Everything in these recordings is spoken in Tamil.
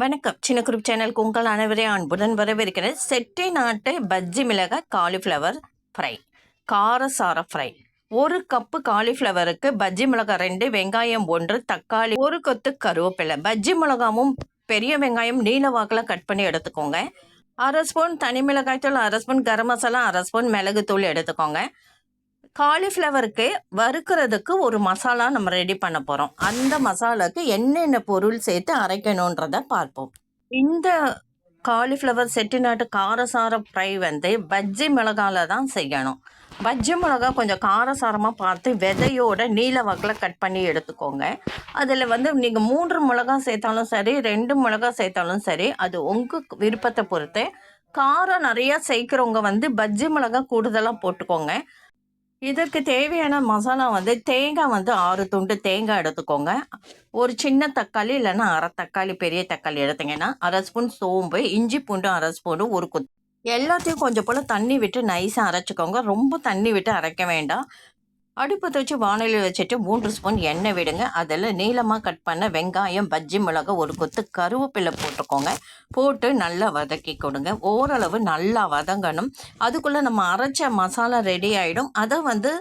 வணக்கம். சின்ன குரூப் சேனலுக்கு உங்கள் அனைவரே அன்புடன் வரவேற்கிறேன். செட்டி நாட்டு பஜ்ஜி மிளகாய் காலிஃப்ளவர் ஃப்ரை. காரசார ஃப்ரை. ஒரு கப்பு காலிஃப்ளவருக்கு பஜ்ஜி மிளகாய் ரெண்டு வெங்காயம் ஒன்று தக்காளி ஒரு கொத்து கருவேப்பிலை. பஜ்ஜி மிளகாவும் பெரிய வெங்காயம் நீல வாக்கில் கட் பண்ணி எடுத்துக்கோங்க. அரை ஸ்பூன் தனி மிளகாய்த்தூள் அரை ஸ்பூன் கரம் மசாலா அரை ஸ்பூன் மிளகுத்தூள் எடுத்துக்கோங்க. காலிஃப்ளவருக்கு வறுக்கிறதுக்கு ஒரு மசாலா நம்ம ரெடி பண்ண போகிறோம் அந்த மசாலாக்கு என்னென்ன பொருள் சேர்த்து அரைக்கணுன்றத பார்ப்போம். இந்த காலிஃப்ளவர் செட்டிநாட்டு காரசார ஃப்ரை வந்து பஜ்ஜி மிளகால தான் செய்யணும். பஜ்ஜி மிளகா கொஞ்சம் காரசாரமாக பார்த்து விதையோட நீல வகையில் கட் பண்ணி எடுத்துக்கோங்க. அதில் வந்து நீங்கள் மூன்று மிளகா சேர்த்தாலும் சரி ரெண்டு மிளகா சேர்த்தாலும் சரி அது உங்கள் விருப்பத்தை பொறுத்து. காரம் நிறையா சேர்க்குறவங்க வந்து பஜ்ஜி மிளகா கூடுதலாக போட்டுக்கோங்க. இதற்கு தேவையான மசாலா வந்து தேங்காய் வந்து ஆறு துண்டு தேங்காய் எடுத்துக்கோங்க. ஒரு சின்ன தக்காளி இல்லைன்னா அரை தக்காளி பெரிய தக்காளி எடுத்தீங்கன்னா அரை ஸ்பூன் சோம்பு இஞ்சி பூண்டு அரை ஸ்பூனு ஒரு குத்து எல்லாத்தையும் கொஞ்சம் போல் தண்ணி விட்டு நைஸாக அரைச்சிக்கோங்க. ரொம்ப தண்ணி விட்டு அரைக்க வேண்டாம். அடுப்பை வச்சு வானிலை வச்சுட்டு மூன்று ஸ்பூன் எண்ணெய் விடுங்க. அதில் நீளமாக கட் பண்ண வெங்காயம் பஜ்ஜி மிளகா ஒரு கொத்து கருவேப்பிலை போட்டுக்கோங்க. போட்டு நல்லா வதக்கி கொடுங்க. ஓரளவு நல்லா வதங்கணும். அதுக்குள்ளே நம்ம அரைச்ச மசாலா ரெடி ஆகிடும் அதை வந்து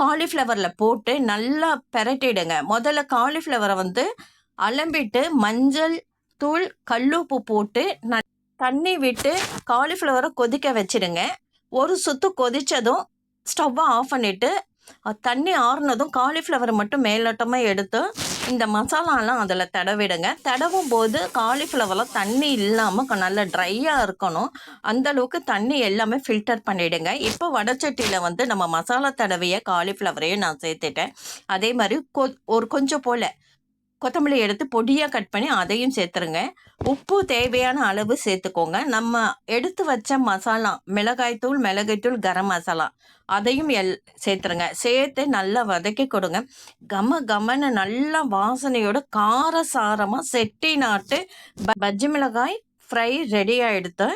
காலிஃப்ளவரில் போட்டு நல்லா பெரட்டிடுங்க. முதல்ல காலிஃப்ளவரை வந்து அலம்பிட்டு மஞ்சள் தூள் கல்லுப்பு போட்டு தண்ணி விட்டு காலிஃப்ளவரை கொதிக்க வச்சிடுங்க. ஒரு சுத்து கொதித்ததும் ஸ்டவ்வை ஆஃப் பண்ணிவிட்டு தண்ணி ஆறுனதும் காலிஃப்ளவர் மட்டும் மேலோட்டமாக எடுத்து இந்த மசாலாலாம் அதில் தடவிடுங்க. தடவும் போது காலிஃப்ளவரில் தண்ணி இல்லாமல் நல்லா ட்ரையாக இருக்கணும். அந்தளவுக்கு தண்ணி எல்லாமே ஃபில்டர் பண்ணிவிடுங்க இப்போ வடச்சட்டியில் வந்து நம்ம மசாலா தடவிய காலிஃப்ளவரையும் நான் சேர்த்துட்டேன். அதே மாதிரி கொ ஒரு கொஞ்சம் போல். கொத்தமல்லி எடுத்து பொடியாக கட் பண்ணி அதையும் சேர்த்துருங்க. உப்பு தேவையான அளவு சேர்த்துக்கோங்க. நம்ம எடுத்து வச்ச மசாலா மிளகாய்த்தூள் மிளகாய்த்தூள் கரம் மசாலா அதையும் எல் சேர்த்துருங்க. சேர்த்து நல்லா வதக்கி கொடுங்க. கம கமன்னு நல்லா வாசனையோட காரசாரமாக செட்டி நாட்டு பஜ்ஜி மிளகாய் ஃப்ரை ரெடி ஆகிடுத்து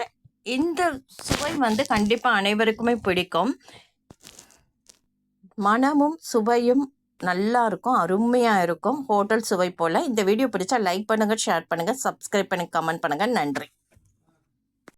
இந்த சுவை வந்து கண்டிப்பாக அனைவருக்குமே பிடிக்கும். மனமும் சுவையும் நல்லா இருக்கும் அருமையாக இருக்கும் ஹோட்டல் சுவை போல். இந்த வீடியோ பிடிச்சா லைக் பண்ணுங்கள் ஷேர் பண்ணுங்கள் சப்ஸ்கிரைப் பண்ணி கமெண்ட் பண்ணுங்கள் நன்றி.